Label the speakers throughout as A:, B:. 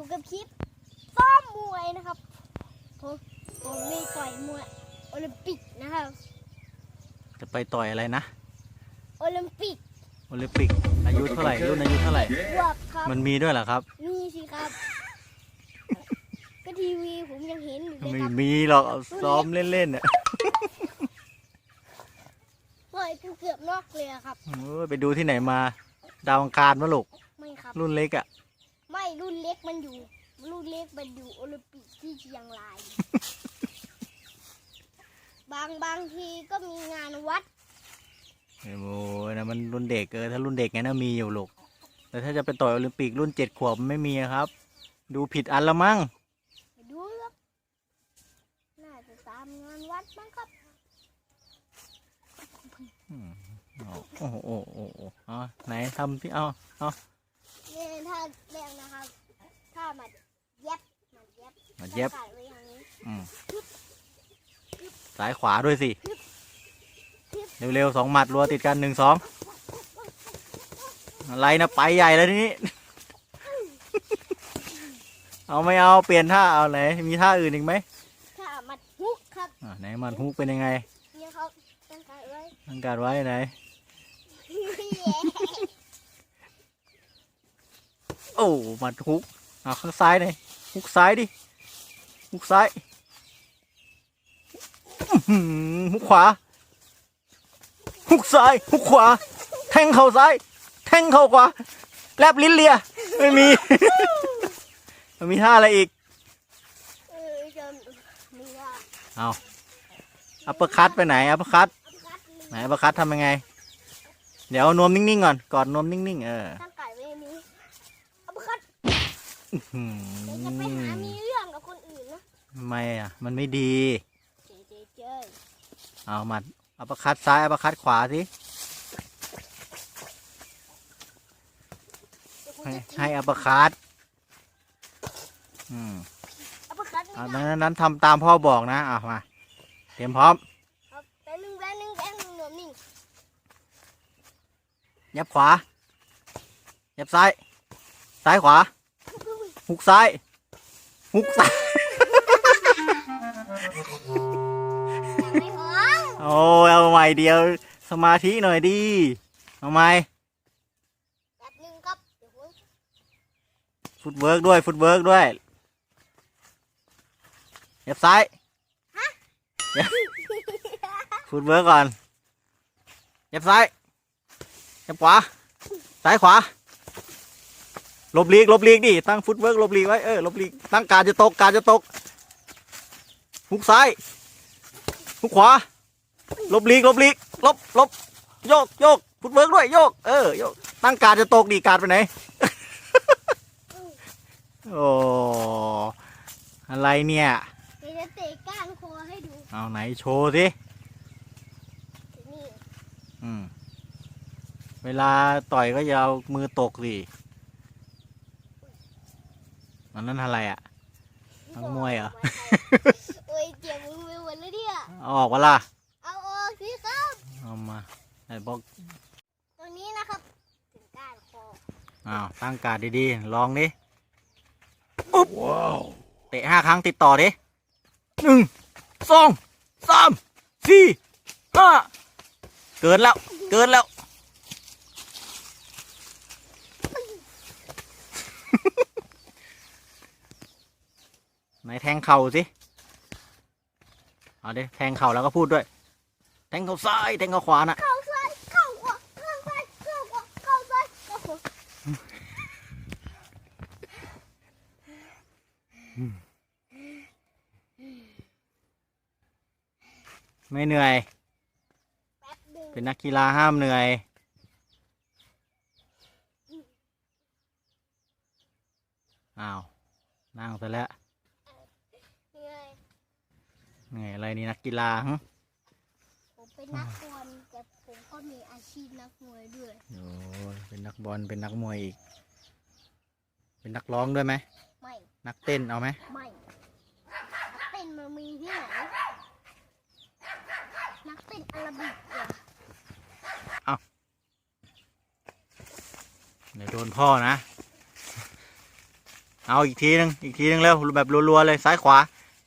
A: นะครับมาอยู่กับคลิปซ้อมมวยนะครับ ผมผมมีต่อยมวยโอลิมปิกนะครับ
B: จะไปต่อยอะไรนะ
A: โอลิมปิก
B: โอลิมปิก อายุเท่าไหร่รุ่นอายุเท่าไหร่
A: บวกครับ
B: มันมีด้วยเหรอครับ
A: มีสิครับ ก็ทีวีผมยังเห็นอยู่เลย
B: ไม่
A: ครับ
B: มีหรอกเอาซ้อมเล่นๆอะ
A: ต่อยเกือบนอกเลยอะครับ
B: โอ้ยไปดูที่ไหนมา ดาวอังคารมาลูก
A: ไม่ครับ
B: รุ่นเล็กอะ
A: ไม่รุ่นเล็กมันอยู่ รุ่นเล็กมันอยู่โอลิมปิกที่เชียงราย บางบางทีก็มีงานวัด
B: โอ้ยนะมันรุ่นเด็กเออถ้ารุ่นเด็กงั้นนะมีอยู่ลูกแต่ถ้าจะไปต่อยโอลิมปิกรุ่นเจ็ดขวบมันไม่มีอะครับ ดูผิดอันละมั้ง
A: ไปดูครับน่าจะตามงานวัดมั้งครับ
B: อืมเอาโอ้โหโอ้โหโอ้โหเอาไหนทำที่เอา
A: นี่ถ้าแรกนะครับ ถ้ามาเย็บมา เย็บ
B: มาเย็บ
A: แล้วกัดไว้อย่างนี้
B: อืมซ้ายขวาด้วยสิ เร็วๆสองหมัดรัวติดกันหนึ่งสองอะไรนะไปใหญ่แล้วทีนี้ เอาไม่เอาเปลี่ยนท่าเอาไหนมีท่าอื่นอีกไหม
A: ถ้ามัดฮุกครับ
B: อะไหนมันฮุกเป็นยังไง
A: เนี่ยเขาตั้งการไว้
B: ตั้งการไว้ไหน โอ้มันฮุกเอาข้างซ้ายหน่อยฮุกซ้ายดิ ฮุกซ้ายอื้อหือฮุกขวาฮุกซ้ายฮุกขวา แทงเข่าซ้าย แทงเข่าขวา แลบลิ้นเลีย ไม่มี มันมีท่าอะไรอีก
A: เออจะมีว่า
B: เอาอัปเปอร์คัตไปไหนอัปเปอร์คัต
A: อัปคัด
B: ไหนอัปเปอร์คัตทำยังไง เดี๋ยวเอานวมนิ่งๆก่อนกอดนวมนิ่งๆเออ
A: ตั้งไก่ไว้นี้อัปคัด
B: หืม
A: เดี๋ยวจะไปหา
B: ทำไมอะ มันไม่ดี
A: เจ๊เจ๊เจ๊
B: เอามาอัปเปอร์คัตซ้ายอัปเปอร์คัตขวาสิ
A: เดี๋ยวผม
B: ให้
A: จะ
B: ให้อัปเปอร์คัตอืม
A: อัปคัด
B: เอา
A: ไม่
B: นั้
A: ได้
B: นนั้นทำตามพ่อบอกนะอะมา เตรียมพร้อม
A: ครับแป๊บนึงแป๊บนึงแป๊บนึงหนุ่มนิ่ง
B: ยับขวา ยับซ้าย ซ้ายขวา หุกซ้าย หุกซ้าย
A: ยังไม่พร้อม
B: โอ้ยเอาใหม่เดียว สมาธิหน่อยดิเอาใหม่
A: แป๊บนึงครับเดี๋ยวผม
B: ฟุตเวิร์กด้วย ฟุตเวิร์กด้วยยับซ้ายยับฟุตเวิร์กก่อนยับซ้ายยับขวา ซ้ายขวาหลบหลีกหลบหลีกดิตั้งฟุตเวิร์กหลบหลีกไว้ เออหลบหลีกตั้งการจะตกการจะตก หุกซ้ายหุกขวาหลบหลีกหลบหลีกหลบหลบโยกโยกฟุตเวิร์กด้วยโยก เออโยกตั้งการจะตกดิการไปไหนโอ้อะไรเนี่ย
A: เดี๋ยวจะเตะก้านคอให้ดู
B: เอาไหนโชว์สิ
A: นี่
B: อืมเวลาต่อยก็อย่าเอามือตกสิมันนั่นอะไรอะนักมวยเหรอ
A: โอา
B: ออกวะล่ะ
A: เอาออกสิครับ
B: เอามาไหนบอก
A: ตัวนี้นะครับถึงก้านคอ
B: อ้าวตั้งการดดีๆ ลองดิปุ๊บว้าวเตะห้าครั้งติดต่อดิหนึ่งสองสามสี่ห้าเกินแล้ว เกินแล้ว ไหนแทงเข่าสิ เอาดิแทงเข่าแล้วก็พูดด้วย แทงเข่าซ้ายแทงเข่าขวาน่ะ
A: เข้าซ้ายเข้าขวาเข้าซ้ายเข้าขวาเข้าซ้ายเข้าขวา
B: ไม่เหนื่อย
A: แป๊บหนึง
B: เป็นนักกีฬาห้ามเหนื่อย อ้าว นั่งซะแล้ว
A: เหนื่อย
B: อะไรนี่นักกีฬาหึ
A: ผมเป็นนักบอลแต่ผมก็มีอาชีพนักมวยด้วย
B: โอ้ยเป็นนักบอลเป็นนักมวยอีก เป็นนักร้องด้วยไหม
A: ไม่
B: นักเต้นเอาไหม
A: ไม่นักเต้นมันมีที่ไหนนักเต้นอาราบิกเหรอ
B: เดี๋ยวโดนพ่อนะ เอาอีกทีนึงอีกทีนึงเร็วแบบรัวๆเลยซ้ายขวา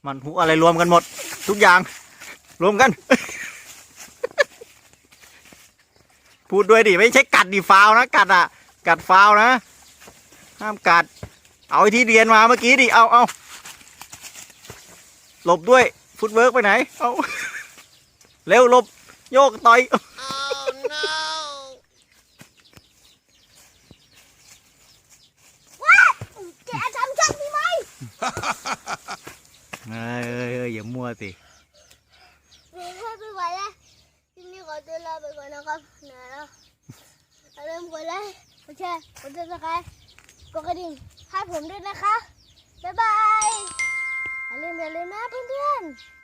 B: มันหุอะไรรวมกันหมด ทุกอย่าง รวมกัน พูดด้วยดิไม่ใช่กัดดิฟาวนะกัดอะ กัดฟาวนะ ห้ามกัด เอาไอที่เรียนมาเมื่อกี้ดิเอาเอาหลบด้วยฟุตเวิร์กไปไหน เอาเร็วหลบ โยกต่อย
A: แกทำฉันทำไม
B: เอ้ยเอ้ ยเอ้ยมั่วสิ
A: เรียนให้ไปไหวแล้วทีนี้ขอตัวลาไปก่อนนะครับหนื่อยแล้วอย่าลืมกดไลค์กดแชร์กดติดตามกดกระดิ่งให้ผมด้วยนะคะ บ๊ายบายอย่าลืมอย่าลืมนะเพื่อนๆ